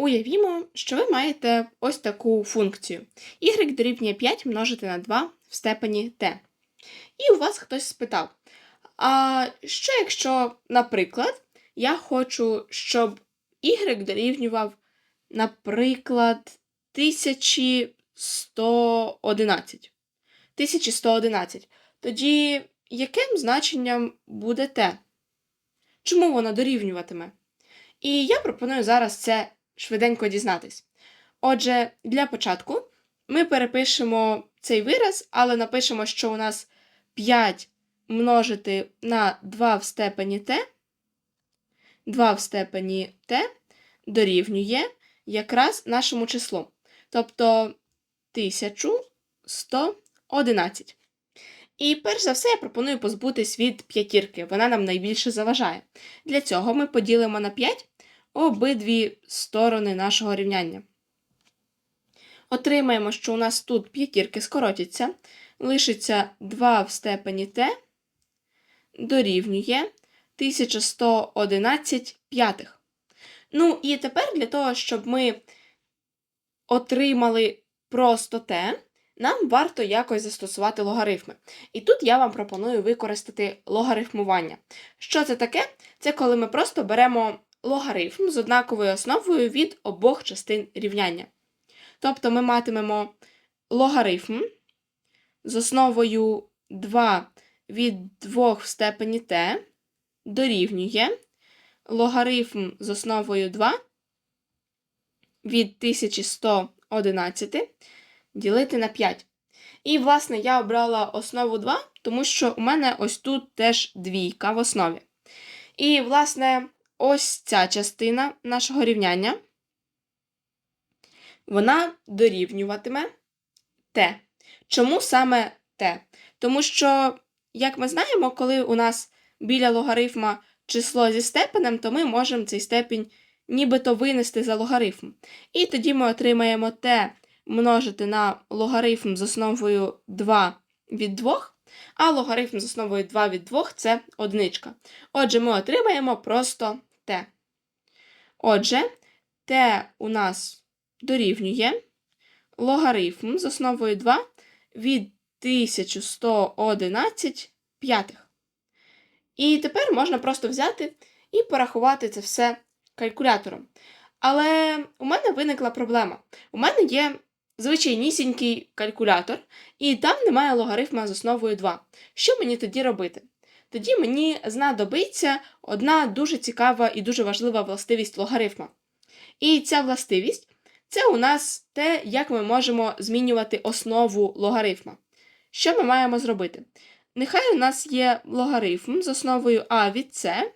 Уявімо, що ви маєте ось таку функцію. y дорівнює 5 множити на 2 в степені t. І у вас хтось спитав: а що якщо, наприклад, я хочу, щоб y дорівнював, наприклад, 1111. 1111. Тоді яким значенням буде t? Чому воно дорівнюватиме? І я пропоную зараз це швиденько дізнатись. Отже, для початку ми перепишемо цей вираз, але напишемо, що у нас 5 множити на 2 в степені t, 2 в степені t дорівнює якраз нашому числу. Тобто 1111. І перш за все я пропоную позбутись від п'ятірки, вона нам найбільше заважає. Для цього ми поділимо на 5 обидві сторони нашого рівняння. Отримаємо, що у нас тут п'ятірки скоротяться, лишиться 2 в степені t дорівнює 1111 п'ятих. Ну і тепер для того, щоб ми отримали просто t, нам варто якось застосувати логарифми. І тут я вам пропоную використати логарифмування. Що це таке? Це коли ми просто беремо логарифм з однаковою основою від обох частин рівняння. Тобто ми матимемо логарифм з основою 2 від 2 в степені t дорівнює логарифм з основою 2 від 1111 ділити на 5. І, власне, я обрала основу 2, тому що у мене ось тут теж двійка в основі. І, власне, ось ця частина нашого рівняння, вона дорівнюватиме t. Чому саме t? Тому що, як ми знаємо, коли у нас біля логарифма число зі степенем, то ми можемо цей степінь нібито винести за логарифм. І тоді ми отримаємо t множити на логарифм з основою 2 від 2, а логарифм з основою 2 від 2 це одиничка. Отже, ми отримаємо просто t. Отже, t у нас дорівнює логарифм з основою 2 від 1111 п'ятих. І тепер можна просто взяти і порахувати це все калькулятором. Але у мене виникла проблема. У мене є звичайнісінький калькулятор, і там немає логарифма з основою 2. Що мені тоді робити? Тоді мені знадобиться одна дуже цікава і дуже важлива властивість логарифма. І ця властивість це у нас те, як ми можемо змінювати основу логарифма. Що ми маємо зробити? Нехай у нас є логарифм з основою а від С,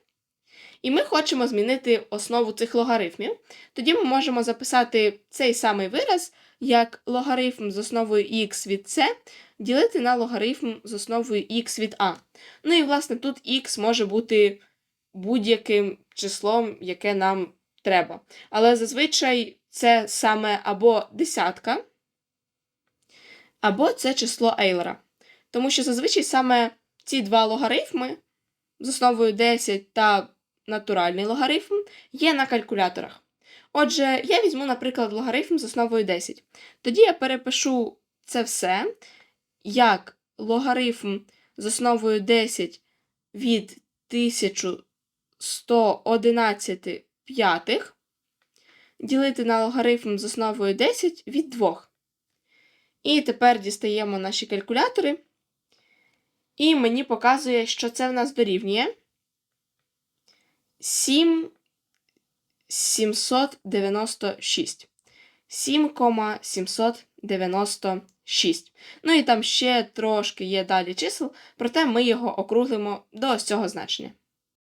і ми хочемо змінити основу цих логарифмів. Тоді ми можемо записати цей самий вираз як логарифм з основою х від С ділити на логарифм з основою х від А. Ну і, власне, тут х може бути будь-яким числом, яке нам треба. Але зазвичай це саме або десятка, або це число Ейлера. Тому що зазвичай саме ці два логарифми з основою 10 та натуральний логарифм є на калькуляторах. Отже, я візьму, наприклад, логарифм з основою 10. Тоді я перепишу це все як логарифм з основою 10 від 1111 п'ятих ділити на логарифм з основою 10 від 2. І тепер дістаємо наші калькулятори. І мені показує, що це в нас дорівнює 7 796. 7,796. Ну і там ще трошки є далі чисел, проте ми його округлимо до ось цього значення.